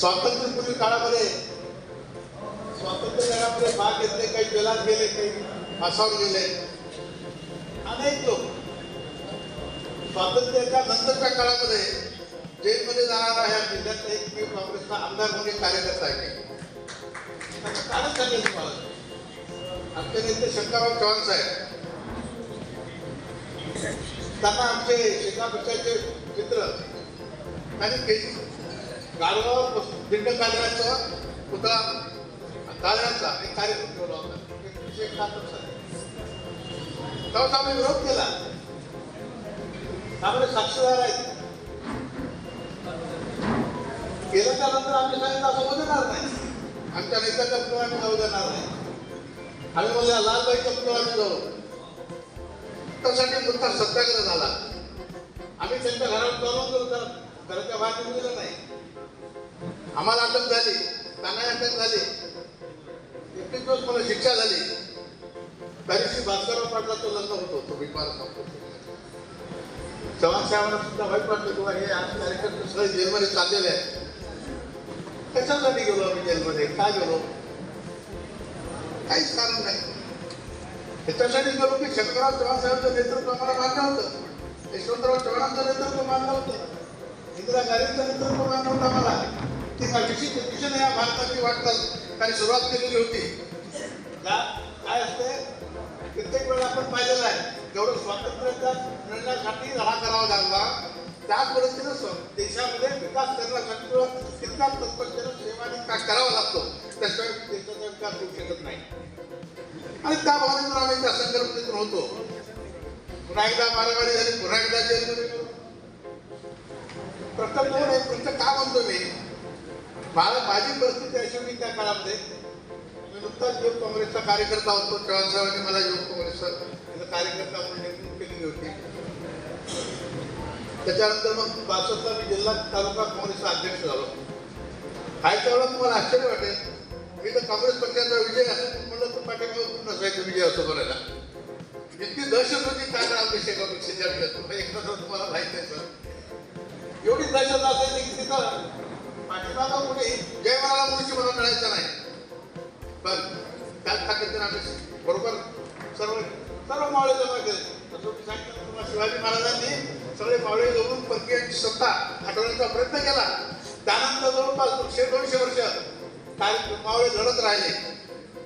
स्वातंत्र्यपूर्वी काळामध्ये स्वातंत्र्य लढ्यामध्ये भाग घेतले काही जेलात गेले काही फासावर गेले. अनेक लोक स्वातंत्र्याच्या नंतरच्या काळामध्ये जेलमध्ये जाणारा ह्या जिल्ह्यात एक मी काँग्रेसचा आमदार म्हणून कार्यकर्ता आहे. कारण सांगेल तुम्हाला आमचे नेते शंकरराव चव्हाण साहेब. त्यांना आमचे शेकापक्षाचे मित्र आणि केजी गाडवावर बस- दिंड काढण्याचा पुतळा काढण्याचा एक कार्यक्रम ठेवला होता. तेव्हा आम्ही विरोध केला. त्यामुळे साक्षीदार आहेत केल्याच्यानंतर आम्ही सांगितलं असं होऊ देणार नाही. आमच्या नेत्याच्या पुतळा आम्ही जाऊ देणार नाही. आम्ही म्हणलं लालबाईच्या पुतळा आम्ही जाऊ. त्यासाठी मुद्दा सत्याग्रह झाला. आम्ही त्यांच्या घरात जाऊन घरच्या घराच्या बाहेर निघलेलं नाही आम्हाला अटक झाली त्यांनाही अटक झाली. एकतीस दिवस मला शिक्षा झाली. त्या दिवशी भास्करराव तो लग्न होतो तो मी सांगतो चव्हाण साहेबांना सुद्धा वाईट वाटलं किंवा हे आज कार्यकर्ते सगळे जेलमध्ये चाललेले आहेत. कशासाठी गेलो आम्ही जेलमध्ये? काय गेलो? काहीच कारण नाही. त्याच्यासाठी गेलो की शंकरराव चव्हाण साहेबांचं नेतृत्व आम्हाला मान्य होतं. यशवंतराव चव्हाणांचं नेतृत्व मान्य होतं. इंदिरा गांधींचं नेतृत्व मान्य होतं आम्हाला. विशिष्ट दिशेने या भारताची वाटचाल त्यांनी सुरुवात केलेली होती. काय असते? कित्येक वेळा आपण पाहिलेलं आहे. जेवढं स्वातंत्र्याच्या मिळण्यासाठी लढा करावा लागला त्याच पद्धतीनं देशामध्ये विकास करण्यासाठी किंवा तितकाच तत्परतेनं सेवा काय करावा लागतो त्याशिवाय देशाचा विकास होऊ शकत नाही. आणि त्या भावनेतून आम्ही त्या संघर्षातून होतो. पुन्हा एकदा मारामारी झाली पुन्हा एकदा जेलमध्ये गेलो. प्रश्न दोन तुमचं का म्हणतो मी? मला माझी परिस्थिती अशी होती त्या काळामध्ये. मी नुकताच युवक काँग्रेसचा कार्यकर्ता होतो चव्हाण साहेबांनी मला युवक काँग्रेसचा कार्यकर्ता म्हणून नेमणूक केलेली होती. त्याच्यानंतर मग पासष्टला मी जिल्हा तालुका काँग्रेसचा अध्यक्ष झालो. खायच्या वेळेला तुम्हाला आश्चर्य वाटेल मी तर काँग्रेस पक्षाचा विजय असं म्हणलं तर पाठिंबा नसायचं विजय असं बोलायला? इतकी दहशत होती काय आमच्या शेका पक्षाच्या एकदा तुम्हाला माहिती आहे सर. एवढी दहशत असायची की तिथं पाठीमागं कुठे? जय मला मुळशी मला मिळायचं नाही. पण त्याच ताकदीने आम्ही बरोबर? सर्व सर्व मावळे जमा केले तसं सांगितलं तुम्हाला शिवाजी महाराजांनी सगळे मावळे जवळून परकीयांची सत्ता हटवण्याचा प्रयत्न केला. त्यानंतर जवळपास दोनशे दोनशे वर्ष मावळे लढत राहिले.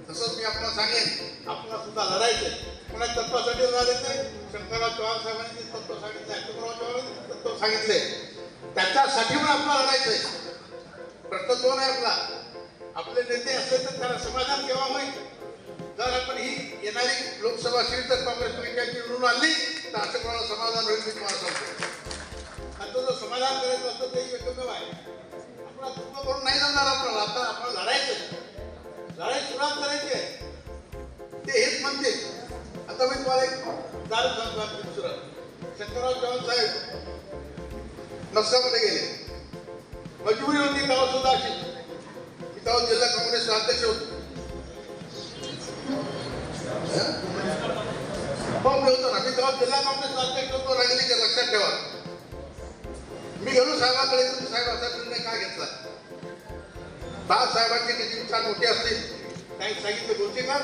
तसंच मी आपल्याला सांगेन आपल्याला सुद्धा लढायचे पुन्हा तत्वासाठी लढायचे शंकरराव चव्हाण साहेबांनी तत्व सांगितले अशोकराव चव्हाण तत्व सांगितले त्याच्यासाठी पण आपल्याला आहे प्रश्न दोन आहे आपला. आपले नेते असले तर त्याला समाधान केव्हा होईल? जर आपण ही येणारी लोकसभा सीट जर काँग्रेस पक्षाची निवडून आणली तर असं कोणाला समाधान होईल मी तुम्हाला सांगतो. आता जर समाधान करायचं असतं ते एकमेव आहे. आपला दुःख करून नाही जाणार आपल्याला. आता आपण लढायचं लढाई सुरुवात करायची आहे. ते हेच म्हणते. आता मी तुम्हाला एक दारू सांगतो दुसरं. शंकरराव चव्हाण साहेब नक्षामध्ये गेले. मजबुरी होती तेव्हा सुद्धा अशी. मी तेव्हा जिल्हा काँग्रेसचा अध्यक्ष होतो. हो? मी होतो ना मी तेव्हा जिल्हा काँग्रेसचा अध्यक्ष होतो राहिलेच्या लक्षात ठेवा. मी गेलो साहेबाकडे तुम्ही साहेब असा निर्णय का घेतला? बाळासाहेबांची त्याची विचार मोठी असतील? काही सांगितले गोष्टीकर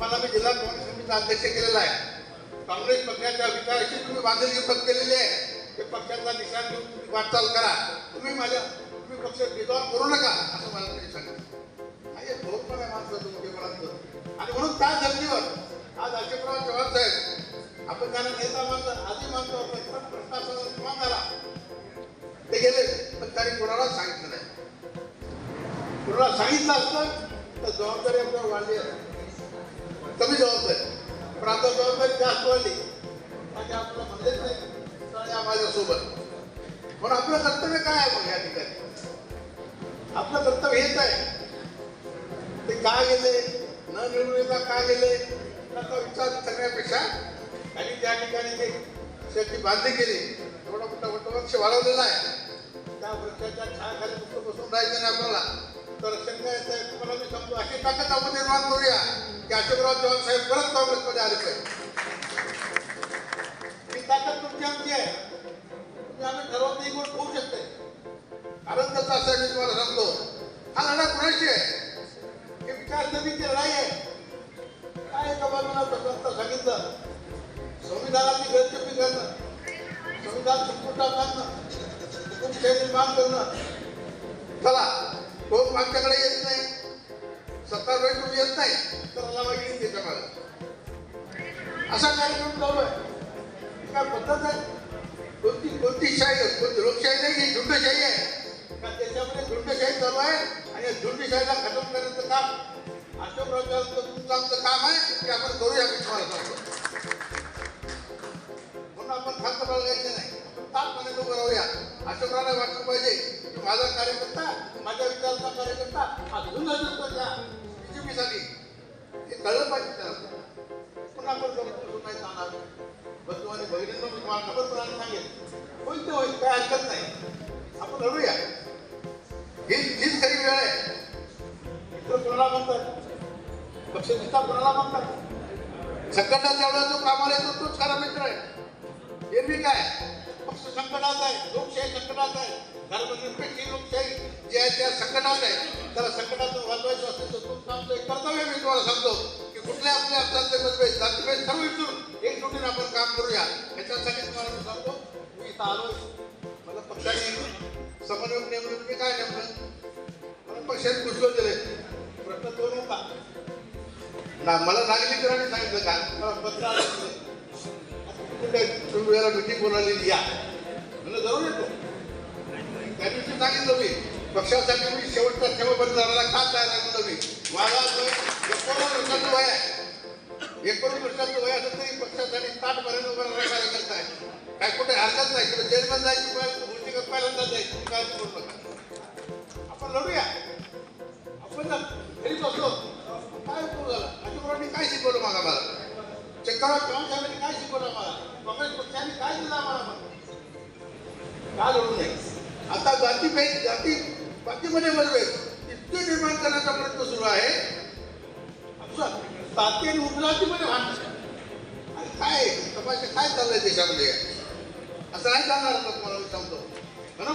मला मी जिल्हा काँग्रेस समितीचा अध्यक्ष केलेला आहे. काँग्रेस पक्षाच्या विचाराशी तुम्ही बांधिलकी व्यक्त केलेली आहे. ते पक्षाचा निशाण घेऊन वाटचाल करा. तुम्ही माझ्या तुम्ही पक्ष डिझॉल्व करू नका असं मला त्यांनी सांगितलं हा एक बहुत पण आहे माणसाचं मोठेपणाचं आणि म्हणून त्या धर्तीवर आज अशोकराव चव्हाण साहेब आपण त्यांना नेता मानतो आधी मानतो आपण पण प्रशासनाचा निर्माण झाला ते गेले पण त्यांनी कोणाला सांगितलं नाही. कोणाला सांगितलं असतं तर जबाबदारी आपल्यावर वाढली कमी जबाबदारी. पण आता जबाबदारी जास्त वाढली. आणि आपल्याला म्हणजेच नाही. तर या माझ्यासोबत पण आपलं कर्तव्य काय आहे मग या ठिकाणी? आपलं कर्तव्य हेच आहे. ते का गेले न निवडून येता का गेले त्याचा विचार करण्यापेक्षा आणि त्या ठिकाणी ते शेती बांधणी केली एवढा मोठा वटवृक्ष वाढवलेला आहे. त्या वृक्षाच्या छायाखाली फक्त बसून राहायचं नाही आपल्याला. तर शंका तुम्हाला मी सांगतो अशी ताकद आपण निर्माण करूया. की अशोकराव चव्हाण साहेब परत काँग्रेसमध्ये आले पाहिजे. ही ताकद तुमची आमची आहे तुम्ही आम्ही ठरवत नाही गोष्ट होऊ शकते. कारण आनंदाचा असा मी तुम्हाला सांगतो. हा लढा कुणाची आहे? हे विचारसरणीची लढाई आहे. काय एका बाजूला तसं सांगितलं? संविधानाची गळचेपी करणं. संविधान संपुष्टात आणणं हुकुमशाही निर्माण करणं. चला लोक आमच्याकडे येत नाही सत्ता वेळ तुम्ही येत नाही तर मला माहिती त्याच्यामागे असा कार्यक्रम चालू आहे. काय पद्धत आहे? कोणती कोणती शाही कोणती लोकशाही नाही ही झुंडशाही आहे? का त्याच्यामध्ये झुंडशाही चालू आहे? आणि या झुंडशाहीला खतम करण्याचं काम अशोकराव तुमचं आमचं काम आहे? ते आपण करूया मी तुम्हाला सांगतो. म्हणून आपण खात बाळगायचं नाही. तापमाने उभं राहूया. अशोकराला वाटलं पाहिजे की माझा कार्यकर्ता माझ्या विचाराचा कार्यकर्ता अजून अजून असतो त्या बीजेपीसाठी. हे कळलं पाहिजे त्याला. पुन्हा आपण जबरदस्त नाही जाणार. बंधू आणि भगिनींना मी तुम्हाला नम्रपणाने सांगेन होईल ते होईल काय हरकत नाही. आपण लढूया ही हीच खरी वेळ आहे. मित्र कोणाला म्हणतात पक्षनिष्ठा कोणाला म्हणतात संकटात जेवढा जो कामाला येतो तोच खरा मित्र आहे. एरवी काय? पक्ष संकटात आहे लोकशाही संकटात आहे. धर्मनिरपेक्ष ही लोकशाही जी आहे त्या संकटात आहे. त्याला संकटातून वाजवायचं असेल तर तुमचं आमचं एक कर्तव्य मी तुम्हाला सांगतो की कुठल्या आपल्या अर्थांचे मतभेद जातीभेद सर्व विसरून एकजुटीने आपण काम करूया. याच्यासाठी तुम्हाला मी सांगतो मी इथं आलो मला पक्षाने समन्वयक नेमणूक मी काय नेमलं? मला पक्षाने घुसवून दिले प्रश्न तो नव्हता ना मला नागरिकांनी सांगितलं का? मला पत्र आलं कुठे तुम्ही वेळेला मिटिंग बोलावलेली या. म्हणलं जरूर येतो. त्या दिवशी सांगितलं मी पक्षासाठी मी शेवटचा ठेवापर्यंत जाणारा का तयार आहे म्हणलं मी. माझा वय वय आहे एकोणीस वर्षाचं वय असेल तरी पक्षासाठी ताट पर्यंत उभं राहणारा कार्यकर्ता आहे काय कुठे हरकत नाही कुठे जेलमध्ये जायची गोष्टी भूमिका पहिल्यांदा जायची काय करू नका आपण लढूया. आपण घरी घरीच असलो काय उपयोग झाला अजिबाबांनी काय शिकवलं मागा मला चक्कराव चव्हाण साहेबांनी काय शिकवलं मला काँग्रेस पक्षाने काय दिलं आम्हाला का लढू नये? आता जातीभेद जाती जातीमध्ये मतभेद इतके निर्माण करण्याचा प्रयत्न सुरू आहे. असं जाती आणि उपजातीमध्ये भांडण आणि काय तपासे काय चाललंय देशामध्ये असं नाही चालणार आता तुम्हाला मी सांगतो. म्हणून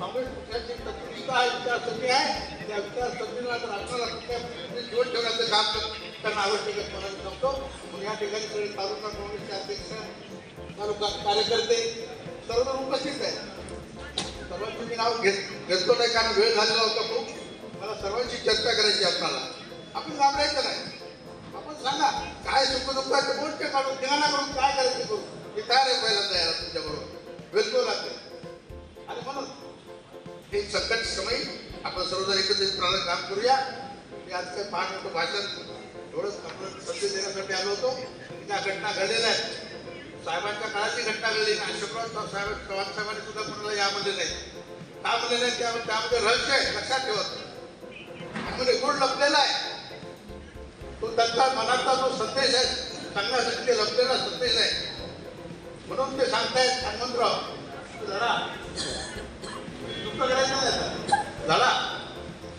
काँग्रेस पक्षाची तत्वनिष्ठ आहे विचारसरणी आहे. त्या विचारसरणीला जर आपल्याला कुठल्या पद्धतीने जीवन ठेवण्याचं काम कर- करणं आवश्यक आहे मला मी सांगतो. मग या ठिकाणी सगळे तालुका काँग्रेसचे अध्यक्ष तालुका कार्यकर्ते सर्वजण उपस्थित आहेत. सर्वांची मी नाव घेत घेतलो नाही कारण वेळ झालेला होता खूप. मला सर्वांची चर्चा करायची आहे आपल्याला. आपण घाबरायचं नाही. काय सुख दुःखाचे गोष्ट काढून ध्याना करून काय करायचं करू मी तयार आहे पहिल्यांदा यायला तुमच्या बरोबर वेलको लागते आणि म्हणून हे संकट समय आपण सर्वजण प्राण काम करूया. मी आज काय पाच मोठं भाषण एवढंच आपलं संदेश देण्यासाठी आलो होतो. त्या घटना घडलेल्या आहेत साहेबांच्या काळाची घटना घडली. नाही अशोकराव साहेब चव्हाण साहेबांनी सुद्धा कोणाला यामध्ये नाही. का म्हणले नाही? त्यामध्ये रहस्य आहे. लक्षात ठेवत त्यामध्ये गुण लपलेला आहे? तो त्यांचा मनातला जो संदेश आहे सांगण्यासाठी ते लपलेला संदेश आहे. म्हणून ते सांगतायत हनुमंतराव जरा लढा दुःख करायचं नाही झाला.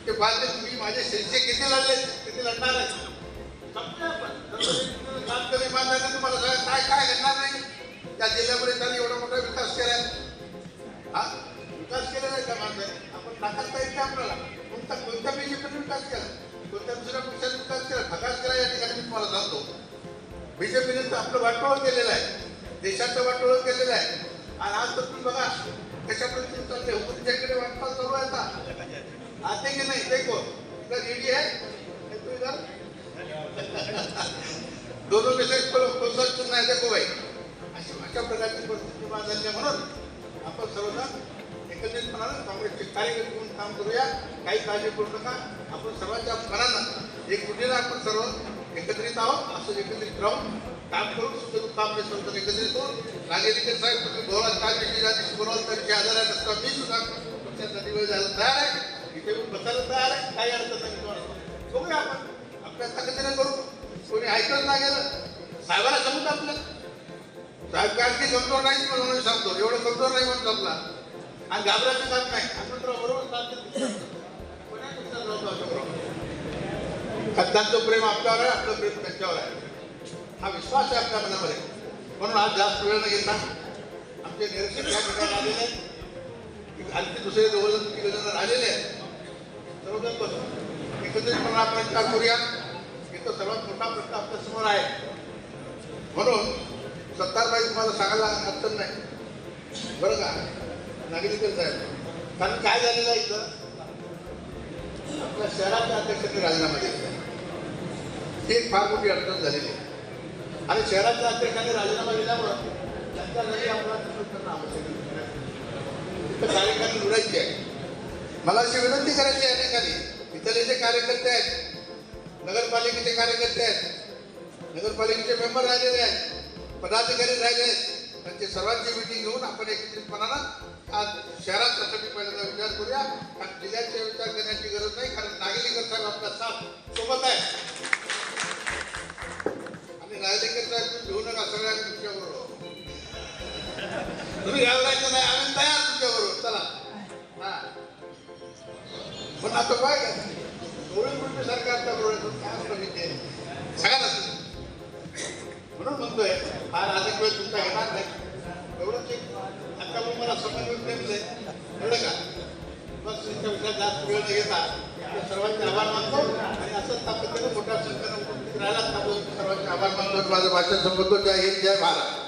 ते पाहते तुम्ही माझे शिष्य किती लढले किती लढणार आहे? संपले आपण. काम कमी मानल्याने तुम्हाला सांगा काय काय घडणार नाही? त्या जिल्ह्यामध्ये त्यांनी एवढा मोठा विकास केलाय. हा? विकास केलेला आहे त्या माणसाने? आपण टाकता येते आपल्याला? कोणता कोणत्या बीजेपीने विकास केला? बीजेपीने तर आपलं वाटोळ केलेलं आहे. देशाचं वाटोळ केलेलं आहे. आणि आज तर तुम्ही बघा कशा पद्धतीने चालले? हुकुमशाहीकडे वाटपास चालू आहे आता. आते की नाही? ते इधर ईडी आहे? है तो इधर दोनों में से कोण कोणता देखो भाई अशी अशा प्रकारची परिस्थिती निर्माण झाली म्हणून आपण सर्वजण एकत्रितपणानं काँग्रेसचे कार्यकर्ते म्हणून काम करूया. काही काळजी करू नका. आपण सर्वांच्या मनानं एक कुठेला आपण सर्व एकत्रित आहोत. असं एकत्रित राहून काम करून सुखदुःख आपले सर्वजण एकत्रित होऊन नागरिक साहेब तुम्ही बोलाल काय विषय ज्या बोलाल त्या विषयी आधार आहे नसता मी सुद्धा पक्षासाठी वेळ जायला तयार आहे. इथे मी बसायला तयार आहे. काही अर्थ नाही तुम्हाला बघूया आपण. आपल्या ताकदीने करू. कोणी ऐकत नाही गेलं साहेबाला समजतं आपलं. साहेब काय की कमजोर नाही म्हणून सांगतो. एवढं कमजोर नाही म्हणून जमला. आणि घाबरायचं काम नाही. हनुमंतराव बरोबर सांगते कोणापेक्षा नव्हतं अशोकराव. खद्दांचं प्रेम आपल्यावर आहे आपलं प्रेम त्यांच्यावर आहे. हा विश्वास आहे आपल्या मनामध्ये. म्हणून आज जास्त वेळ न घेता आमचे निरीक्षक या ठिकाणी आलेले आहेत. आणखी दुसरे जवळ तिघजण आलेले आहेत. सर्वजण बसून. एकत्रितपणे आपण विचार करूया इथं सर्वात मोठा प्रश्न आपल्यासमोर आहे. म्हणून सत्तारबाई तुम्हाला सांगायला अडचण नाही. बरं का? नागरिकच आहे. कारण काय झालेलं आहे इथं? आपल्या शहराच्या अध्यक्षांनी राजीनामा दिला ही एक फार मोठी अडचण झालेली आहे. आणि शहराच्या अध्यक्षांनी राजीनामा दिल्यामुळं त्यांच्या घरी आपला करणं आवश्यक आहे. कार्यकर्ते आहे मला अशी विनंती करायची आहे अनेकांनी इथले जे कार्यकर्ते आहेत नगरपालिकेचे कार्यकर्ते आहेत नगरपालिकेचे मेंबर राहिलेले आहेत पदाधिकारी राहिले आहेत त्यांची सर्वांची मिटिंग घेऊन आपण एकत्रितपणानं आज शहरात त्यासाठी पहिल्यांदा विचार करूया. आणि जिल्ह्याचा विचार करण्याची गरज नाही कारण नागरिकर साहेब आपला साथ सोबत आहे. नाही आम्ही तयार तुमच्या बरोबर चला. हा. पण आता काय एवढी मोठी सरकार त्या बरोबर काय असतं मी सांगा ना तुम्ही. म्हणून म्हणतोय फार अधिक वेळ तुमचा घेणार नाही. एवढंच एक आता मग मला समजून ठेवलंय कळलं का? बस तुमच्या विषयात जास्त वेळ न घेता सर्वांचे आभार मानतो आणि असंच ताकदीनं मोठ्या संख्येनं उपस्थित राहिला सर्वांचे आभार मानतो माझं भाषण संपवतो. जय हिंद जय भारत.